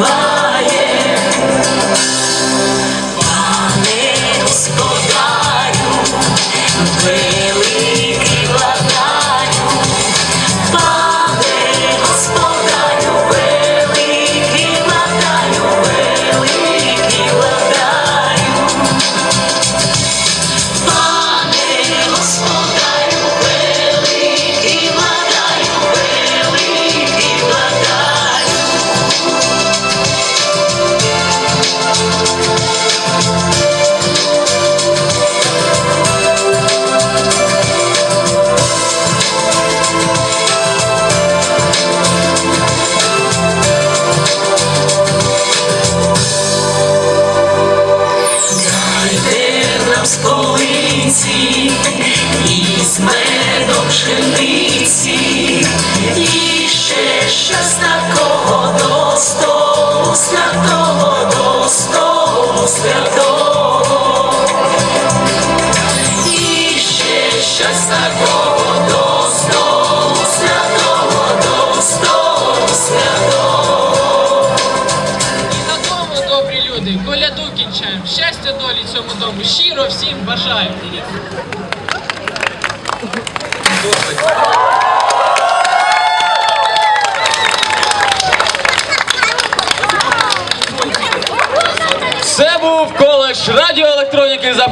와. Столиці полиці, і з медом пшениці. кінчаємо. Щастя долі цьому дому. Щиро всім бажаю. Це був коледж радіоелектроніки за.